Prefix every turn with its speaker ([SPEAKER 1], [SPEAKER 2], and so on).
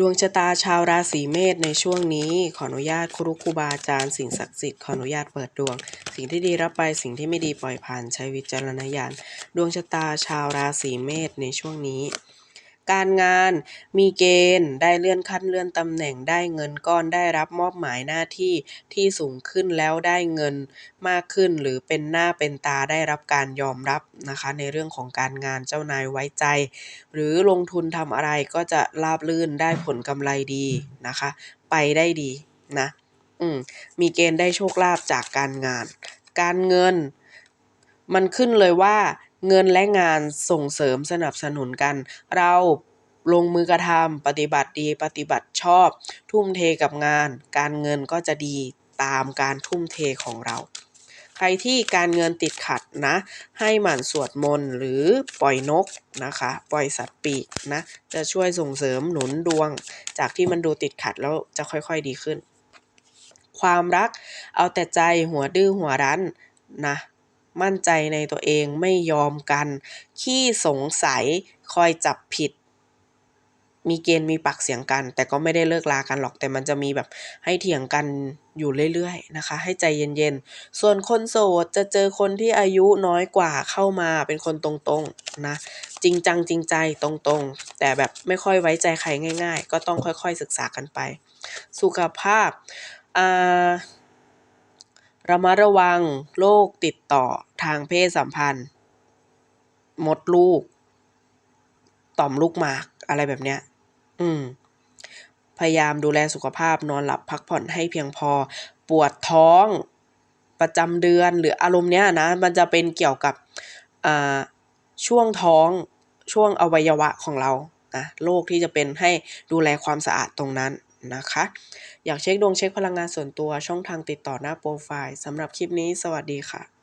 [SPEAKER 1] ดวงชะตาชาวราศีเมษในช่วงนี้ ขออนุญาตครูครูบาอาจารย์สิ่งศักดิ์สิทธิ์ขออนุญาตเปิดดวง สิ่งที่ดีรับไปสิ่งที่ไม่ดีปล่อยผ่านใช้วิจารณญาณดวงชะตาชาวราศีเมษในช่วงนี้ การงาน มีเกณฑ์ได้เลื่อนขั้นเลื่อนตำแหน่งได้เงินก้อนได้รับมอบหมายหน้าที่ที่สูงขึ้นแล้วได้เงินมากขึ้น หรือเป็นหน้าเป็นตาได้รับการยอมรับนะคะในเรื่องของการงานเจ้านายไว้ใจ หรือลงทุนทำอะไรก็จะราบรื่นได้ผลกำไรดีนะคะ ไปได้ดีนะอืมมีเกณฑ์ได้โชคลาภจากการงาน การเงิน มันขึ้นเลยว่า เงินและงานส่งเสริมสนับสนุนกัน เราลงมือกระทำ ปฏิบัติดี ปฏิบัติชอบ ทุ่มเทกับงาน การเงินก็จะดีตามการทุ่มเทของเรา ใครที่การเงินติดขัดนะ ให้หมั่นสวดมนต์หรือปล่อยนกนะคะ ปล่อยสัตว์ปีกนะ จะช่วยส่งเสริมหนุนดวง จากที่มันดูติดขัดแล้วจะค่อยๆดีขึ้น ความรักเอาแต่ใจหัวดื้อหัวรั้นนะ มั่นใจในตัวเองไม่ยอมกัน ขี้สงสัย คอยจับผิด มีเกณฑ์มีปากเสียงกัน แต่ก็ไม่ได้เลิกลากันหรอกแต่มันจะมีแบบให้เถียงกันอยู่เรื่อยๆนะคะ ให้ใจเย็นๆ ส่วนคนโสดจะเจอคนที่อายุน้อยกว่าเข้ามาเป็นคนตรงๆนะ จริงจังจริงใจตรงๆ แต่แบบไม่ค่อยไว้ใจใครง่าย ๆ ก็ต้องค่อยๆศึกษากันไป สุขภาพอ่าระมัดระวังโรคติดต่อ ทางเพศสัมพันธ์ มดลูก ต่อมลูกหมากอะไรแบบเนี้ย อืม พยายามดูแลสุขภาพนอนหลับพักผ่อนให้เพียงพอ ปวดท้องประจำเดือนหรืออารมณ์เนี้ยนะ มันจะเป็นเกี่ยวกับอ่าช่วงท้องช่วงอวัยวะของเรานะโรคที่จะเป็นให้ดูแลความสะอาดตรงนั้นนะคะ อยากเช็คดวงเช็คพลังงานส่วนตัวช่องทางติดต่อหน้าโปรไฟล์สำหรับคลิปนี้สวัสดีค่ะ